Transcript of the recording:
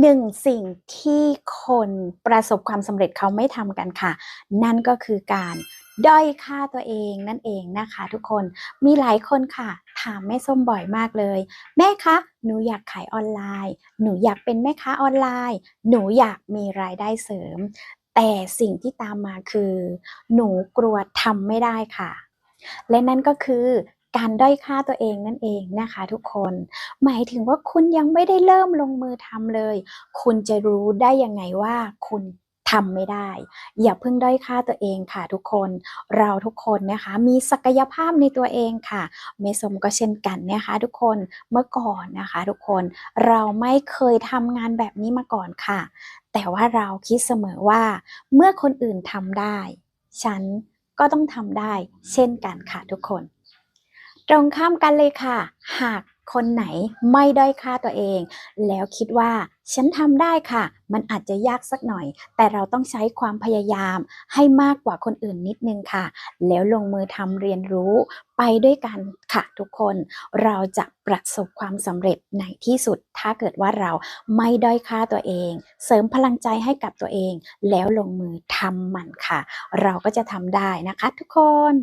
หนึ่งสิ่งที่คนประสบความสำเร็จเขาไม่ทำกันค่ะ นั่นก็คือการด้อยค่าตัวเองนั่นเองนะคะทุกคนมีหลายคนค่ะ ถามแม่ส้มบ่อยมากเลย แม่คะหนูอยากขายออนไลน์ หนูอยากเป็นแม่ค้าออนไลน์ หนูอยากมีรายได้เสริม แต่สิ่งที่ตามมาคือ หนูกลัวทำไม่ได้ค่ะ และนั่นก็คือ การด้อยค่าตัวเองนั่นเองนะคะทุกคน หมายถึงว่าคุณยังไม่ได้เริ่มลงมือทำเลย คุณจะรู้ได้ยังไงว่าคุณทำไม่ได้ อย่าเพิ่งด้อยค่าตัวเองค่ะทุกคน เราทุกคนนะคะมีศักยภาพในตัวเองค่ะ เมสมก็เช่นกันนะคะ ทุกคนเมื่อก่อนนะคะ ทุกคนเราไม่เคยทำงานแบบนี้มาก่อนค่ะ แต่ว่าเราคิดเสมอว่า เมื่อคนอื่นทำได้ ฉันก็ต้องทำได้ เช่นกันค่ะทุกคน ตรงข้ามกันเลยค่ะ หากคนไหนไม่ด้อยค่าตัวเอง แล้วคิดว่าฉันทำได้ค่ะ มันอาจจะยากสักหน่อย แต่เราต้องใช้ความพยายามให้มากกว่าคนอื่นนิดนึงค่ะ แล้วลงมือทำเรียนรู้ไปด้วยกันค่ะทุกคน เราจะประสบความสำเร็จในที่สุด ถ้าเกิดว่าเราไม่ด้อยค่าตัวเอง เสริมพลังใจให้กับตัวเอง แล้วลงมือทำมันค่ะ เราก็จะทำได้นะคะ ทุกคน